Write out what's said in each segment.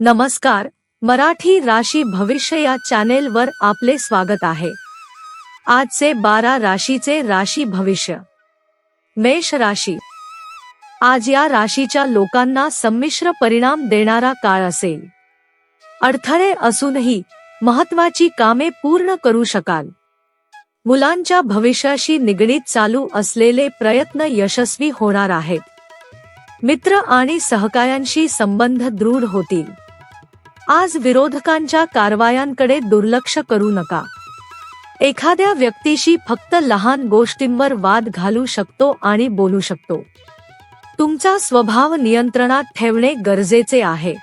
नमस्कार मराठी राशी भविष्य या चॅनेलवर आपले स्वागत आहे. आजचे बारा राशीचे राशी भविष्य. मेष राशी. आज या राशीच्या लोकांना संमिश्र परिणाम देणारा काळ असेल. अडथळे असूनही महत्वाची कामे पूर्ण करू शकाल. मुलांच्या भविष्याशी निगडीत चालू असलेले प्रयत्न यशस्वी होणार आहेत. मित्र आणि सहकायांशी संबंध दृढ होतील. आज विरोधकांच्या कारवायांकडे दुर्लक्ष करू नका. एखाद्या व्यक्तीशी फक्त लहान गोष्टींवर वाद घालू शकतो आणि बोलू शकतो. तुमचा स्वभाव नियंत्रणात ठेवणे गरजेचे आहे.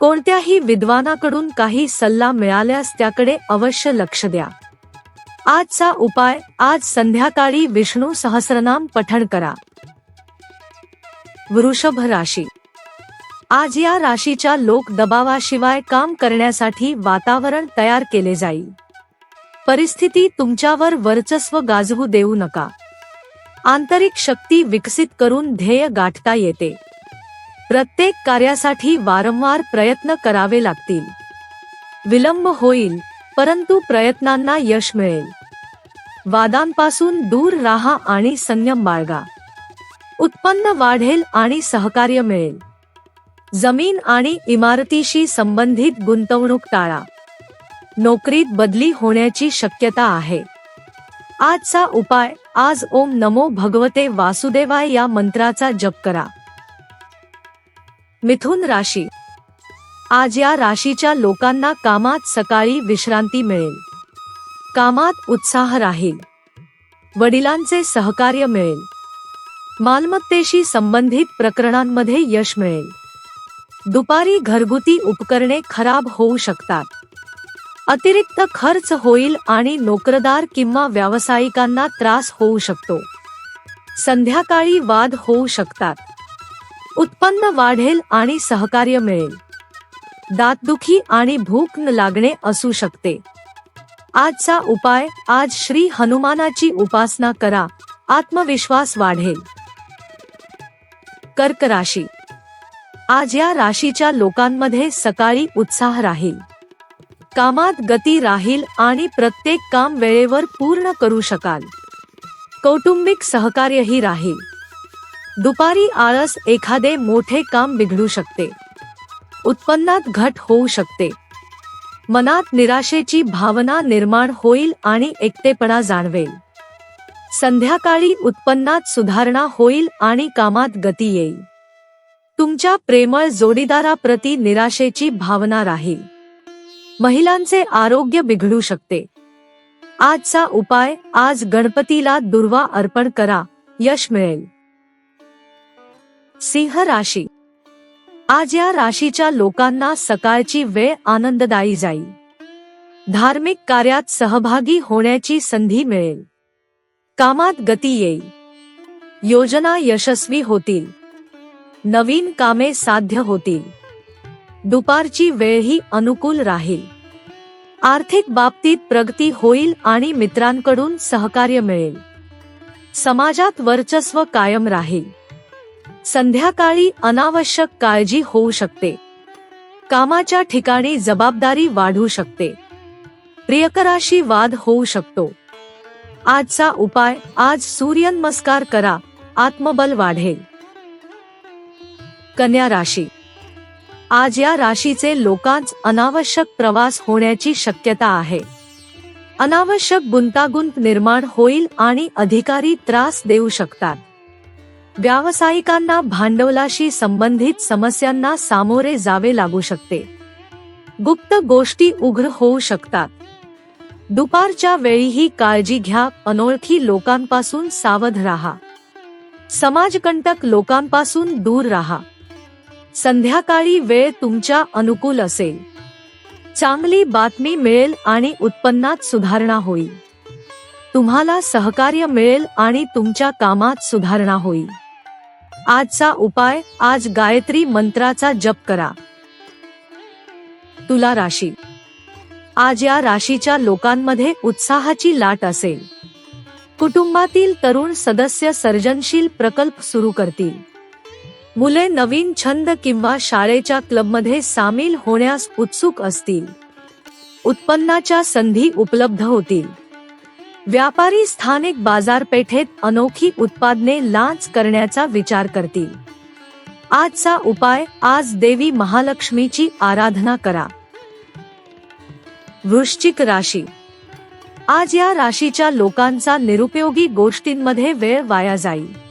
कोणत्याही विद्वानाकडून काही सल्ला मिळाल्यास त्याकडे अवश्य लक्ष द्या. आजचा उपाय आज संध्याकाळी विष्णू सहस्रनाम पठण करा. वृषभ राशी आज या राशीच्या लोक दबावाशिवाय काम करण्यासाठी वातावरण तयार केले जाईल. परिस्थिती तुमच्यावर वर्चस्व गाजवू देऊ नका. आंतरिक शक्ती विकसित करून ध्येय गाठता येते. प्रत्येक कार्यासाठी वारंवार प्रयत्न करावे लागतील. विलंब होईल परंतु प्रयत्नांना यश मिळेल. वादांपासून दूर राहा आणि संयम बाळगा. उत्पन्न वाढेल आणि सहकार्य मिळेल. जमीन आणि इमारतीशी संबंधित गुंतवणूक टाळा. नोकरीत बदली होण्याची शक्यता आहे. आजचा उपाय आज ओम नमो भगवते वासुदेवाय या मंत्राचा जप करा. मिथुन राशी. आज या राशीच्या लोकांना कामात सकाळी विश्रांती मिळेल. कामात उत्साह राहील. वडिलांचे सहकार्य मिळेल. मालमत्तेशी संबंधित प्रकरणांमध्ये यश मिळेल. दुपारी घरगुती उपकरणे खराब होऊ शकतात. अतिरिक्त खर्च होईल आणि नोकरदार किंवा व्यावसायिकांना त्रास होऊ शकतो. संध्याकाळी वाद होऊ शकतात. उत्पन्न वाढेल आणि सहकार्य मिळेल. दातदुखी आणि भूक न लागणे असू शकते. आजचा उपाय आज श्री हनुमानाची उपासना करा. आत्मविश्वास वाढेल. कर्क राशी आज या राशीच्या लोकांमध्ये सकाळी उत्साह राहील. कामात गती राहील आणि प्रत्येक काम वेळेवर पूर्ण करू शकाल. कौटुंबिक सहकार्यही राहील. दुपारी आळस एखादे मोठे काम बिघडू शकते. उत्पन्नात घट होऊ शकते. मनात निराशेची भावना निर्माण होईल आणि एकटेपणा जाणवेल. संध्याकाळी उत्पन्नात सुधारणा होईल आणि कामात गती येईल. तुमच्या प्रेमळ जोडीदाराप्रती निराशेची भावना राहील. महिलांचे आरोग्य बिघडू शकते. आजचा उपाय आज गणपतीला दुर्वा अर्पण करा यश मिळेल. सिंह राशी. आज या राशीच्या लोकांना सकाळची वेळ आनंददायी जाईल. धार्मिक कार्यात सहभागी होण्याची संधी मिळेल. कामात गती येईल. योजना यशस्वी होतील. नवीन कामे साध्य होतील. दुपारची वेळही अनुकूल राहील. आर्थिक बाबतीत प्रगती होईल आणि मित्रांकडून सहकार्य मिळेल. समाजात वर्चस्व कायम राहील. संध्याकाळी अनावश्यक काळजी होऊ शकते. कामाच्या ठिकाणी जबाबदारी वाढू शकते. प्रियकराशी वाद होऊ शकतो. आजचा उपाय आज सूर्यनमस्कार करा आत्मबल वाढेल. कन्या राशी. आज या राशीचे लोकांच अनावश्यक प्रवास होण्याची शक्यता आहे. अनावश्यक गुंतागुंत निर्माण होईल आणि अधिकारी त्रास देऊ शकतात. व्यावसायिकांना भांडवलाशी संबंधित समस्यांना सामोरे जावे लागू शकते. गुप्त गोष्टी उघड होऊ शकतात. दुपारच्या वेळीही काळजी घ्या अनोळखी लोकांपासून सावध राहा. समाजकंटक लोकांपासून दूर राहा. संध्याकाळी वेळ तुमच्या अनुकूल असेल. चांगली बातमी मिळेल आणि उत्पन्नात सुधारणा होईल. तुम्हाला सहकार्य मिळेल आणि तुमच्या कामात सुधारणा होईल. आजचा उपाय आज गायत्री मंत्राचा जप करा. तुला राशी. आज या राशीच्या लोकांमध्ये उत्साहाची लाट असेल. कुटुंबातील तरुण सदस्य सर्जनशील प्रकल्प सुरू करतील. मुले नवीन छंद किंवा शाळेच्या क्लबमध्ये सामील होण्यास उत्सुक असतील. उत्पन्नाच्या संधी उपलब्ध होतील. व्यापारी स्थानिक बाजारपेठेत अनोखी उत्पादने लांच करण्याचा विचार करतील. आजचा उपाय आज देवी महालक्ष्मीची आराधना करा. वृश्चिक राशी. आज या राशीच्या लोकांचा निरुपयोगी गोष्टींमध्ये वेळ वाया जाईल.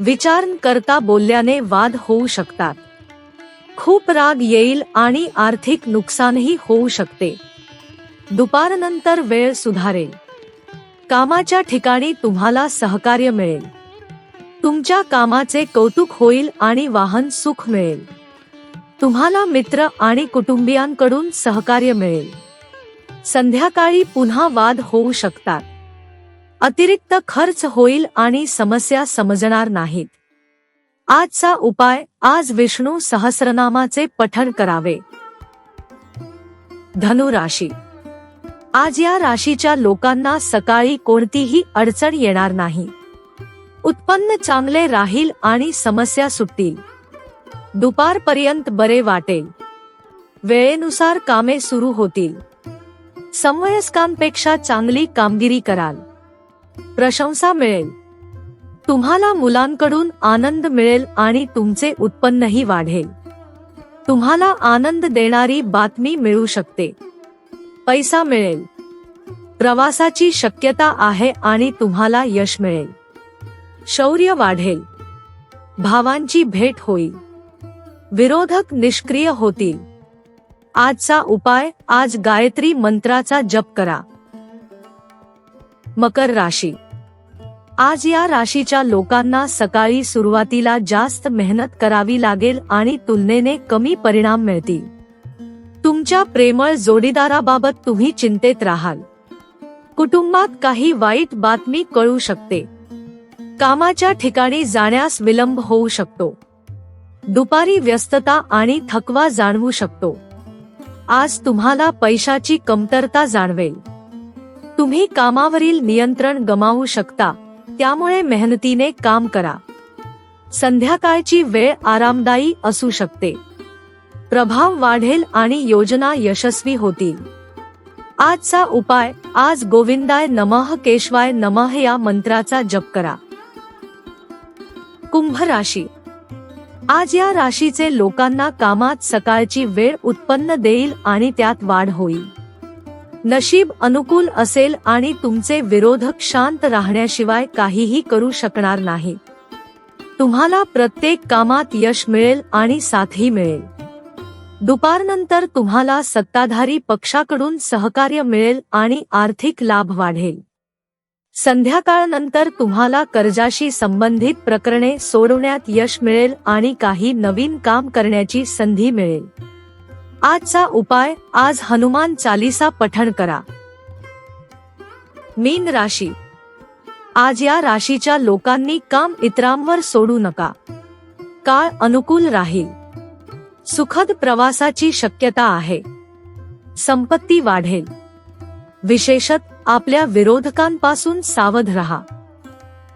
विचार करता बोलल्याने वाद होऊ शकतात. खूप राग येईल आणि आर्थिक नुकसानही होऊ शकते. दुपारनंतर वेळ सुधारेल. कामाच्या ठिकाणी तुम्हाला सहकार्य मिळेल. तुमच्या कामाचे कौतुक होईल आणि वाहन सुख मिळेल. तुम्हाला मित्र आणि कुटुंबियांकडून सहकार्य मिळेल. संध्याकाळी पुन्हा वाद होऊ शकतात. अतिरिक्त खर्च होईल आणि समस्या समजणार नाहीत. आजचा उपाय आज विष्णू सहस्रनामाचे पठण करावे. धनु राशी. आज या राशीच्या लोकांना सकाळी कोणतीही अडचण येणार नाही. उत्पन्न चांगले राहील आणि समस्या सुटतील. दुपारपर्यंत बरे वाटेल. वेळेनुसार कामे सुरू होतील. समवयस्कांपेक्षा चांगली कामगिरी कराल. प्रशंसा मिळेल. तुम्हाला मुलांकडून आनंद मिळेल आणि तुमचे उत्पन्नही वाढेल. तुम्हाला आनंद देणारी बातमी मिळू शकते. पैसा मिळेल. प्रवासाची शक्यता आहे आणि तुम्हाला यश मिळेल. शौर्य वाढेल. भावांची भेट होईल. विरोधक निष्क्रिय होतील. आजचा उपाय आज गायत्री मंत्राचा जप करा. मकर राशी. आज या राशीच्या लोकांना सकाळी सुरुवातीला जास्त मेहनत करावी लागेल आणि तुलनेने कमी परिणाम मिळतील. तुमच्या प्रेमळ जोडीदाराबाबत तुम्ही चिंतेत राहाल. कुटुंबात काही वाईट बातमी कळू शकते. कामाच्या ठिकाणी जाण्यास विलंब होऊ शकतो. दुपारी व्यस्तता आणि थकवा जाणवू शकतो. आज तुम्हाला पैशाची कमतरता जाणवेल. तुम्ही कामावरील नियंत्रण गमावू शकता. त्यामुळे मेहनतीने काम करा. संध्याकाळची वेळ आरामदायी असू शकते. प्रभाव वाढेल आणि योजना यशस्वी होतील. आजचा उपाय आज गोविंदाय नमः केशवाय नमः या मंत्राचा जप करा. कुंभ राशी. आज या राशीचे लोकांना कामात सकाळची वेळ उत्पन्न देईल आणि त्यात वाढ होईल. नशीब अनुकूल असेल आणि तुमचे विरोधक शांत राहण्याशिवाय काहीही करू शकणार नाही. तुम्हाला प्रत्येक कामात यश मिळेल आणि साथही मिळेल. दुपारनंतर तुम्हाला सत्ताधारी पक्षाकडून सहकार्य मिळेल आणि आर्थिक लाभ वाढेल. संध्याकाळनंतर तुम्हाला कर्जाशी संबंधित प्रकरणे सोडवण्यात यश मिळेल आणि काही नवीन काम करण्याची संधी मिळेल. आजचा उपाय आज हनुमान चालीसा पठण करा. मीन राशी. आज या राशीच्या लोकांनी काम इतरांवर सोडू नका. काळ अनुकूल राहील. सुखद प्रवासाची शक्यता आहे. संपत्ती वाढेल. विशेषत आपल्या विरोधकांपासून सावध रहा.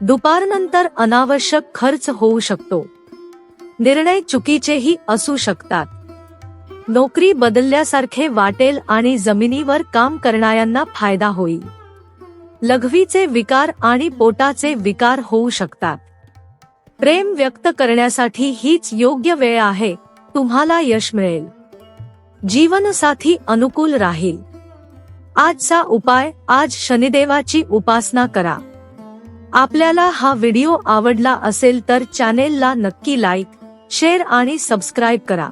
दुपारनंतर अनावश्यक खर्च होऊ शकतो. निर्णय चुकीचेही असू शकतात. नोकरी बदलल्यासारखे वाटेल आणि जमिनीवर काम करणाऱ्यांना फायदा होईल. लघवीचे विकार आणि पोटाचे विकार होऊ शकतात. प्रेम व्यक्त करण्यासाठी हीच योग्य वेळ आहे तुम्हाला यश मिळेल. जीवनसाथी अनुकूल राहील. आजचा उपाय आज शनिदेवाची उपासना करा. आपल्याला हा व्हिडिओ आवडला असेल तर चॅनेलला नक्की लाईक शेअर आणि सबस्क्राईब करा.